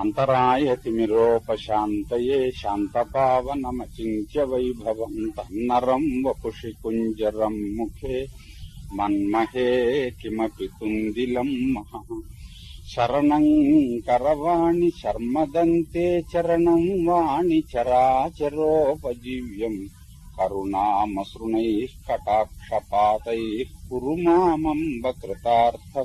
अंतराय अन्तरायतिमिरोपशान्तये शान्तपावनमचिन्त्य वैभवम् तन्नरम् वपुषि कुञ्जरम् मुखे मन्महे किमपि कुन्दिलम् शरणं करवाणि शर्मदन्ते चरणं वाणि चराचरोपजीव्यम् करुणामसृणैः कटाक्षपातैः कुरु मामम्ब कृतार्थसार्थवाहम्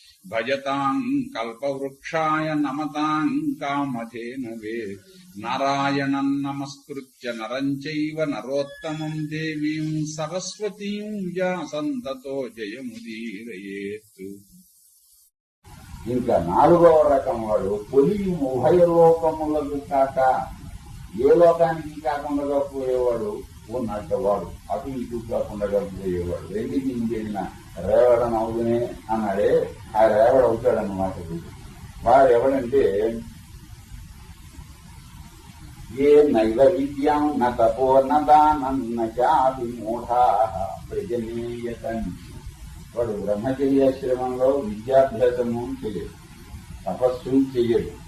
భజతాం కల్పవృక్షాయ నమతాం కామధేనవే. నారాయణం నమస్కృత్య నరం చైవ నరోత్తమం దేవీం సరస్వతీం వ్యాసంతతో జయముదీరయేత్. ఇంకా నాలుగవ రకం వాడు పొలియు ఉభయ లోకములకు కాక ఏ లోకానికి కాకుండా పోయేవాడు ఉన్నట్టు వాడు అటు ఇటు కాకుండా పోయేవాడు. రెండింటికి చేసిన రేవడం అవుతునే అన్నాడే. ఆ రేవడ అవుతాడన్నమాట వీడు. వాడు ఎవడంటే ఏ నైవ విద్యాం న తపో న దానం న చాపి మూఢా ప్రజనీయతన్. వాడు బ్రహ్మచర్యాశ్రమంలో విద్యాభ్యాసము చేయడు. తపస్సు చెయ్యడు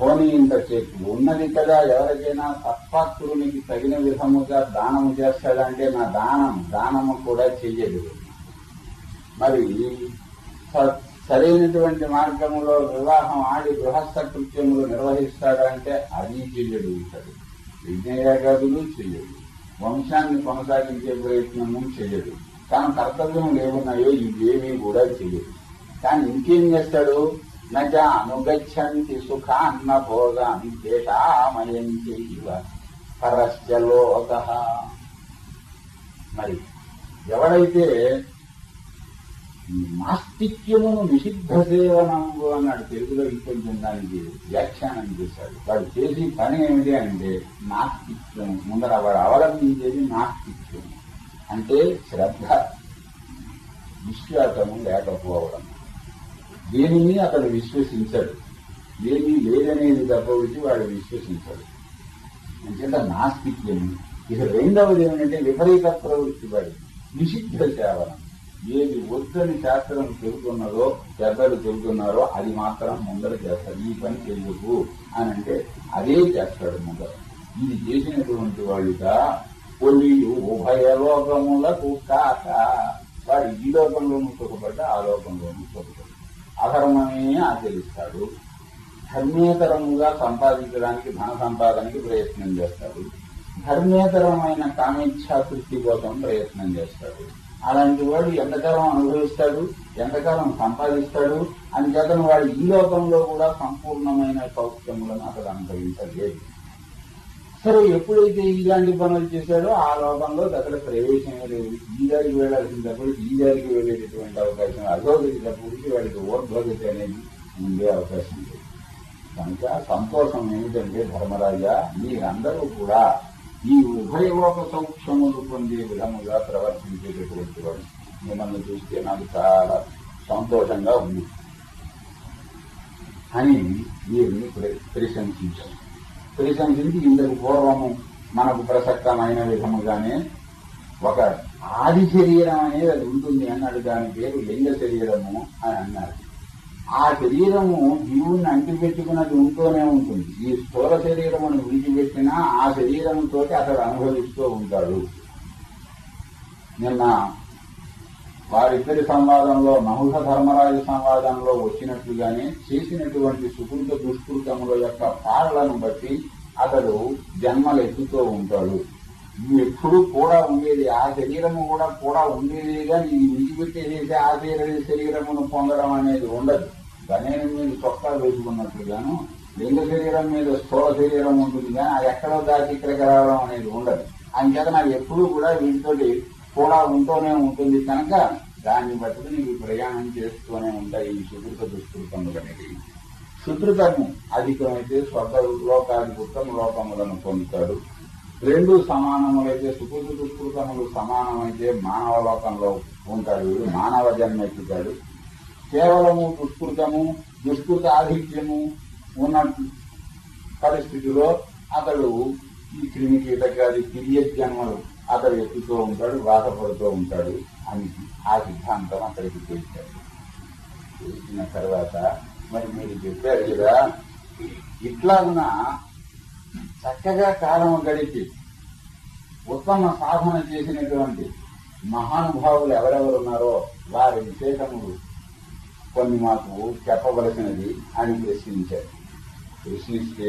పోనీ ఇంత చెప్పు ఉన్నది కదా ఎవరికైనా తత్వాత్తునికి తగిన విధముగా దానము చేస్తాడంటే నా దానం దానము కూడా చెయ్యదు. మరి స- సరైనటువంటి మార్గంలో వివాహం ఆడి గృహస్థ కృత్యములు నిర్వహిస్తాడంటే అది చెయ్యడు ఇతడు విజ్ఞయాగాదులు చెయ్యడు వంశాన్ని కొనసాగించే ప్రయత్నము చెయ్యడు తాను కర్తవ్యం ఏమున్నాయో ఇవేమీ కూడా చెయ్యడు కానీ ఇంకేం చేస్తాడు? నజ సుఖాన్న భోగాన్ని చేటామయం చేయవ పరశ్చలోక మరి ఎవడైతే నాస్తిక్యమును నిషిద్ధ సేవనము అన్నాడు తెలుగులో ఇంకొంచెం దానికి వ్యాఖ్యానం చేశాడు. వాడు చేసి పని ఏమిటి అంటే నాస్తిక్యం ముందర వాడు అవలంబించేది నాస్తిక్యం అంటే శ్రద్ధ విశ్వాసము లేకపోవడం. దేనిని అతడు విశ్వసించడు. ఏమీ లేదనేది తప్పవిడిచి వాడు విశ్వసించడు. అంచేత నాస్తిక్యం ఇక రెండవది ఏమిటంటే విపరీత ప్రవృత్తి వాడి నిషిద్ధ సేవనం. ఏది వద్దని శాస్త్రం చెబుతున్నదో పెద్దలు చెబుతున్నారో అది మాత్రం ముందర చేస్తాడు ఈ పని చెయ్యకు అని అంటే అదే చేస్తాడు ముందర. ఇది చేసినటువంటి వాళ్ళుగా కొలియు ఉభయ లోకములకు కాక వాడు ఈ లోకంలోనూ సుఖపడ్డా ఆ లోకంలోనూ సుఖపడ్డా. అధర్మమే ఆచరిస్తాడు. ధర్మేతరముగా సంపాదించడానికి ధన సంపాదనకి ప్రయత్నం చేస్తాడు. ధర్మేతరమైన కామేచ్ఛాతృప్తి కోసం ప్రయత్నం చేస్తాడు. అలాంటి వాడు ఎంతకాలం అనుభవిస్తాడు? ఎంతకాలం సంపాదిస్తాడు? అని చేతను వాడు ఈ లోకంలో కూడా సంపూర్ణమైన సౌఖ్యములను అతడు అనుభవించలేదు. సరే ఎప్పుడైతే ఇలాంటి పనులు చేశాడో ఆ లోకంలో దగ్గర ప్రవేశం లేదు. ఈ దారికి ఈదారికి ఈ దారికి వెళ్ళేటటువంటి అవకాశం అధోగతిటప్పటికి వాడికి ఊర్ధ్వగతి అనేది ఉండే అవకాశం లేదు. కనుక సంతోషం ఏమిటంటే ధర్మరాజా మీరందరూ కూడా ఈ ఉభయలోక సౌఖ్యములు పొందే విధముగా ప్రవర్తించేటటువంటి వాడు. మిమ్మల్ని చూస్తే నాకు చాలా సంతోషంగా ఉంది. అని వీరిని ప్రశంసించారు ప్రశంసించి ఇంతకు పూర్వము మనకు ప్రసక్తమైన విధముగానే ఒక ఆది శరీరం అనేది అది ఉంటుంది అన్నాడు. దాని పేరు లింగ శరీరము అని అన్నారు. ఆ శరీరము జీవుని అంటిపెట్టుకున్నది ఉంటూనే ఉంటుంది. ఈ స్థూల శరీరమును విడిచిపెట్టినా ఆ శరీరంతో అతడు అనుభవిస్తూ ఉంటాడు. నిన్న వారిద్దరి సంవాదంలో నహుష ధర్మరాజు సంవాదంలో వచ్చినట్లుగానే చేసినటువంటి సుకృత దుష్కృతముల యొక్క పాటలను బట్టి అతడు జన్మలెత్తుతూ ఉంటాడు. ఎప్పుడు కూడా ఉండేది ఆ శరీరము కూడా కూడా ఉండేది కానీ ఇది విడిచిపెట్టేసేసి ఆ శరీర శరీరమును పొందడం అనేది ఉండదు. గణేను మీద చొక్కా వేసుకున్నట్లుగాను లింగ శరీరం మీద స్థూల శరీరం ఉంటుంది కానీ అది ఎక్కడో దాచి ఇక్కడికి రావడం అనేది ఉండదు. అంచేత నాకు ఎప్పుడూ కూడా వీటితోటి కూడా ఉంటూనే ఉంటుంది కనుక దాన్ని బట్టి నీకు ప్రయాణం చేస్తూనే ఉంటాయి ఈ సుకృత దుష్కృతములు అనేది శుభ్రతము అధికమైతే స్వర్గ లోకాది ఉత్తమ లోకములను పొందుతాడు. రెండు సమానములైతే సుకృత దుష్కృతములు సమానమైతే మానవ లోకంలో ఉంటాడు. వీడు మానవ జన్మ ఎక్కుతాడు కేవలము దుష్కృతము దుష్కృత ఆధిక్యము ఉన్న పరిస్థితిలో అతడు ఈ క్రిమికీటకాది తిరియ జన్మలు అతడు ఎత్తుతూ ఉంటాడు బాధపడుతూ ఉంటాడు అని ఆ సిద్ధాంతం అతడికి తెలిసాడు తెలిసిన తర్వాత మరి మీరు చెప్పారు కదా ఇట్లాగున చక్కగా కాలం గడిపి ఉత్తమ సాధన చేసినటువంటి మహానుభావులు ఎవరెవరు ఉన్నారో వారి విశేషములు కొన్ని మాకు చెప్పవలసినది అని ప్రశ్నించారు. ప్రశ్నిస్తే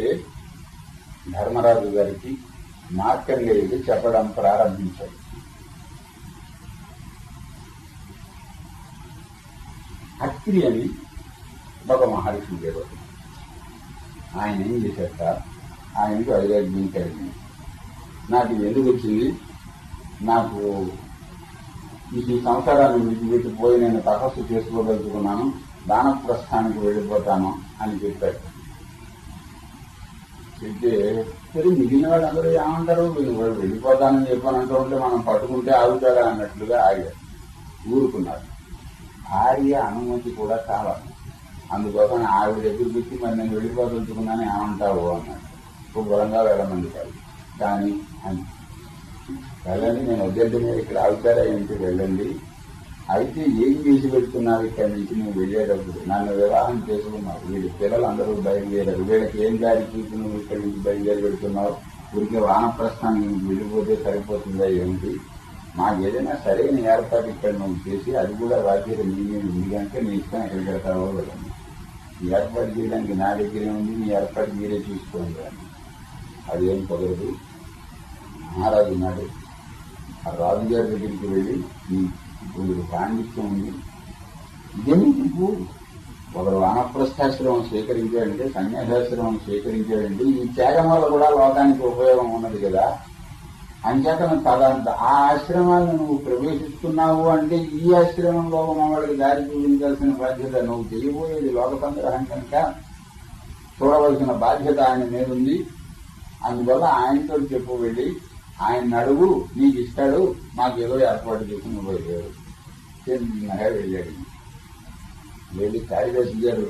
ధర్మరాజు గారికి మార్కండేయుడు చెప్పడం ప్రారంభించాడు. అత్రి అని ఒక మహర్షి ఉండేవాడు ఆయన ఏం చేశాక ఆయనకు వైరాగ్యం కలిగింది నాకు ఇది ఎందుకు వచ్చింది? నాకు ఈ సంసారాన్ని విడిచిపెట్టిపోయి నేను తపస్సు దాన ప్రస్థానికి వెళ్ళిపోతాను అని చెప్పాడు. చెప్తే సరే మిగిలిన వాళ్ళందరూ ఏమంటారు? వాళ్ళు వెళ్ళిపోతానని చెప్పానంటూ ఉంటే మనం పట్టుకుంటే ఆగుతారా అన్నట్లుగా ఆగారు ఊరుకున్నారు. భార్య అనుమతి కూడా కావాలి. అందుకోసం ఆవిడ దగ్గర పెట్టి మరి నేను వెళ్ళిపోదలుచుకున్నాను ఏమంటావు అన్నాడు. శుభ్రంగా వెళ్ళమంది కాదు. కానీ అని. వెళ్ళండి నేను వద్దంటే మీరు ఇక్కడ ఆగుతారా ఏంటి? వెళ్ళండి. అయితే ఏం చేసి పెడుతున్నావు ఇక్కడి నుంచి నువ్వు వెళ్ళేటప్పుడు? నన్ను వివాహం చేసుకున్నావు వీడి పిల్లలు అందరూ బయలుదేరారు. వీళ్ళకి ఏం దారి చూసి నువ్వు ఇక్కడి నుంచి బయలుదేరి పెడుతున్నావు? ఊరికే వానప్రస్థానం వెళ్ళిపోతే సరిపోతుందా ఏమిటి మాకు ఏదైనా సరైన ఏర్పాటు ఇక్కడ నువ్వు చేసి అది కూడా బాధ్యత నీ మీద ఉంది కనుక నీ ఇష్టం ఎక్కడ పెడతావో వెళ్ళండి ఏర్పాటు చేయడానికి నా దగ్గరే ఉంది. నీ ఏర్పాటు మీరే చూసుకోండి అని. అదేం కుదరదు. మహారాజు నాడు ఆ రాజుగారి దగ్గరికి వెళ్ళి నీకు పాండిత్యం ఉంది. ఇదేమి నీకు ఒకరు వానప్రస్థాశ్రమం స్వీకరించాడంటే సన్యాసాశ్రమం స్వీకరించాడంటే ఈ త్యాగం వల్ల కూడా లోకానికి ఉపయోగం ఉన్నది కదా. అంచేతను తదంత ఆ ఆశ్రమాలను నువ్వు ప్రవేశిస్తున్నావు అంటే ఈ ఆశ్రమంలో ఉన్న దారి చూపించాల్సిన బాధ్యత నువ్వు చేయబోయేది లోక సంగ్రహం కనుక చూడవలసిన బాధ్యత ఆయన మీద ఉంది. అందువల్ల ఆయనతో చెప్పు వెళ్ళి ఆయన అడుగు నీకు ఇస్తాడు మాకు ఏదో ఏర్పాటు చేసి నువ్వు వెళ్ళాడు చిన్నగా వెళ్ళాడు. వెళ్ళి కాళిదాసు గారు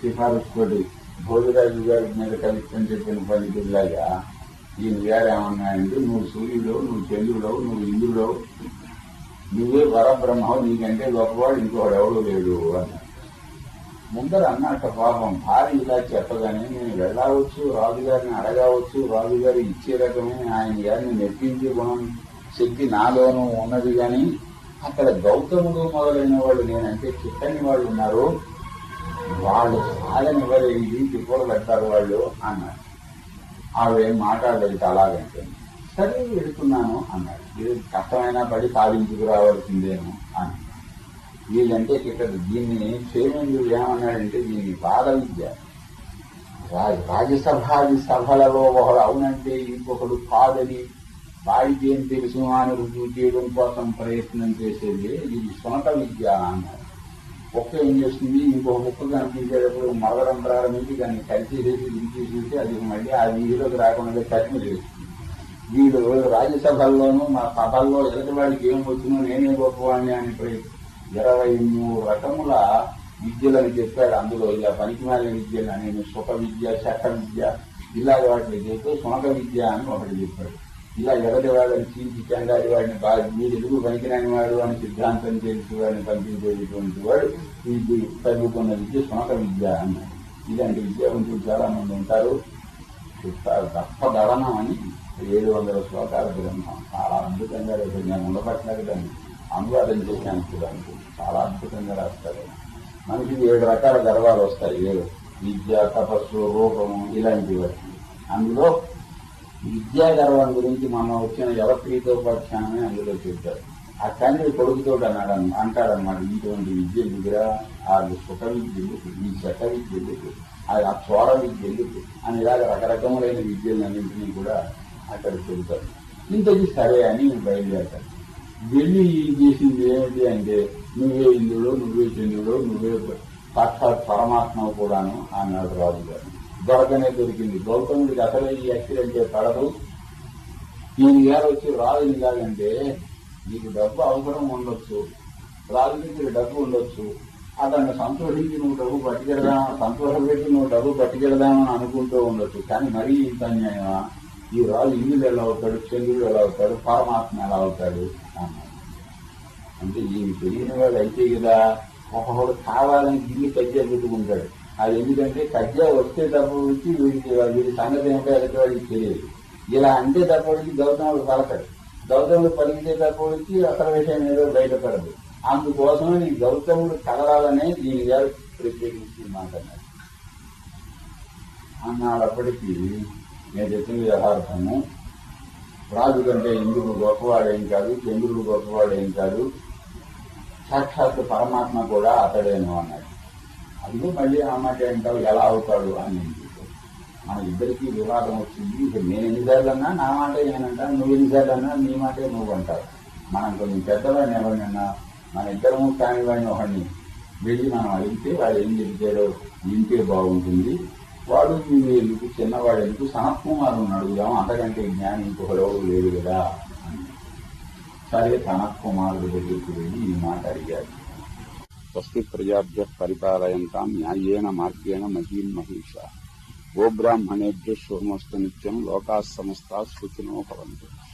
సిఫారసు తోటి భోజరాజు గారి మీద కలిసి చెప్పిన పండితుడిలాగా ఈయన గారు ఏమన్నాయంటే నువ్వు సూర్యుడు నువ్వు చంద్రుడవు నువ్వు ఇంద్రుడవు. నువ్వే పరబ్రహ్మవు నీకంటే గొప్పవాడు ఇంకోడు ఎవడు లేడు అన్నాడు ముందర అన్నట్ట పాపం. భార్య ఇలా చెప్పగానే నేను వెళ్ళవచ్చు రాజుగారిని అడగవచ్చు రాజుగారు ఇచ్చే రకమే ఆయన గారిని నెప్పించే గుణం శక్తి నాలోనూ ఉన్నది కానీ అక్కడ గౌతముడు మొదలైన వాళ్ళు నేనంటే చిట్టని వాళ్ళు ఉన్నారు. వాళ్ళు సాగనివ్వలేదు తిప్పలు పెడతారు వాళ్ళు అన్నారు. ఆవిడేం మాట్లాడలేదు అలాగంటే. సరే వెళుతున్నాను అన్నాడు. ఇది కష్టమైనా పడి సాధించుకురావాల్సిందేమో అన్నాడు వీళ్ళంటే ఇక్కడ దీన్ని చేరేందుకు ఏమన్నాడంటే దీన్ని బాధ విద్య రాజ్యసభాది సభలలో ఒకడు అవునంటే ఇంకొకడు కాదని వాడికి ఏం తెలుసు అని రుజువు చేయడం కోసం ప్రయత్నం చేసేది ఇది సొంత విద్య అన్నారు. ఒక్క ఏం చేస్తుంది? ఇంకొక ముక్క కనిపించేటప్పుడు మరగడం ప్రారంభించి దాన్ని కలిసేసి దించేసేసి అది మళ్ళీ ఆ వీధిలోకి రాకుండా కఠిన చేస్తుంది. వీడు రాజ్యసభల్లోనూ మా సభల్లో ఎదుటి వాడికి ఏం వచ్చినో నేనే గొప్పవాడిని అని ప్రయత్నం ఇరవై మూడు రకముల విద్యలని చెప్పాడు. అందులో ఇలా పనికిమాలిన విద్యలు నేను సుఖ విద్య చట్ట విద్య ఇలాగ వాటిని చెప్తూ సునక విద్య అని ఒకటి చెప్పాడు. ఇలా ఎవరి వాళ్ళని చీల్చి చెండాలి వాడిని బాగా మీరు ఎందుకు పనికిరాని వాడు అని సిద్ధాంతం చేసి వాడిని పంపించేటటువంటి వాడు ఇది చదువుకున్న విద్య సునక విద్య అన్నాడు ఇలాంటి విద్యావంతులు చాలా మంది ఉంటారు. చెప్తారు తప్ప దళనం అని ఏడు వందల శ్లోకాల గ్రంథం. చాలా అద్భుతంగా రేపు నేను ఉండబట్టినది దాన్ని అనువాదం చేశాను కూడా చాలా అద్భుతంగా రాస్తారు. మనిషికి ఏడు రకాల గర్వాలు వస్తాయి. ఏడు. విద్య తపస్సు రూపము ఇలాంటివి. అందులో విద్యా గర్వం గురించి మనం వచ్చిన యవక్రీతోపాఖ్యానమే అందులో చెప్పారు. ఆ తండ్రి కొడుకుతో అన్నాడు అంటాడనమాట ఇటువంటి విద్య ఎందుకురా? ఆ సుఖ విద్య ఎందుకు? ఈ చెట్ట విద్య ఎందుకు? ఆ చోర విద్య ఎందుకు? అని ఇలాగ రకరకములైన విద్యలన్నింటినీ కూడా అక్కడ చెబుతారు. ఇంతకి సరే అని బయలుదేరతారు. వెళ్ళి చేసింది ఏమిటి అంటే నువ్వే ఇంద్రుడు నువ్వే చంద్రుడు నువ్వే సాక్షాత్ పరమాత్మ కూడాను అన్నాడు రాజు గారు దొరకనే దొరికింది. గౌతముడికి అసలే ఈ యాక్సిడెంటే పడదు. ఈయన గారు వచ్చి రాజుని నీకు డబ్బు అవసరం ఉండొచ్చు. రాజు దగ్గర డబ్బు ఉండొచ్చు. అతన్ని సంతోషించి నువ్వు డబ్బు పట్టుకెడదామని సంతోషపెట్టి నువ్వు డబ్బు పట్టుకెడదామని అనుకుంటూ ఉండొచ్చు. కానీ మరీ ఇంత అన్యాయమా? ఈ రాజు ఇంద్రుడు ఎలా అవుతాడు? చంద్రుడు ఎలా అవుతాడు? పరమాత్మ ఎలా అవుతాడు? అంటే ఈయన తెలియని వాడు అయితే కదా ఒకడు కావాలని గిల్లి కజ్జా పెట్టుకుంటాడు. అది ఎందుకంటే కజ్జా వస్తే తప్ప వచ్చి వీడికి వీడి సంగతి ఏంటో ఎదుటి వాడికి తెలియదు. ఇలా అంటే తప్ప వచ్చి గౌతముడు పలకడు. గౌతముడు పలికితే తప్ప వచ్చి అసలు విషయం ఏదో బయటపడదు. అందుకోసమే నీ గౌతముడు కలరాలనే దీని గారు ప్రత్యేకించి మాట్లాడారు. అన్నాడప్పటికీ నేను చెప్పింది వ్యవహారము రాజు కంటే ఇంద్రుడు గొప్పవాడేం కాదు చంద్రుడు గొప్పవాడేం కాదు. సాక్షాత్ పరమాత్మ కూడా అతడేను అన్నాడు. అదిగో మళ్ళీ ఆ మాట ఏంటావు ఎలా అవుతాడు? అని మన ఇద్దరికి వివాదం వచ్చింది. ఇక నేను ఎన్నిసార్లు అన్నా నా మాట నేనంటా నువ్వు ఎన్నిసార్లు అన్నా నీ మాటే నువ్వు అంటావు. మనం కొంచెం పెద్దవాడిని ఎవరినన్నా మన ఇద్దరము కాని వాడిని ఒకడిని వెళ్ళి మనం అడిగితే వాడు ఏం చెబితాడో వింటే బాగుంటుంది. వాడు ఎందుకు చిన్నవాడు ఎందుకు? సనత్ కుమారుని అడుగుదాం అంతకంటే జ్ఞానం ఇంకొకడు లేడు కదా. అని సరే సనత్ కుమారుడి దగ్గరికి వెళ్ళి ఈ మాట అడిగాడు. స్వస్తి ప్రజాభ్య పరిపాలయంతాం న్యాయేన మార్గేణ మహీన్ మహిష. గోబ్రాహ్మణేభ్య శుభమస్తు నిత్యం లోకా సమస్త సుఖినో భవంతు.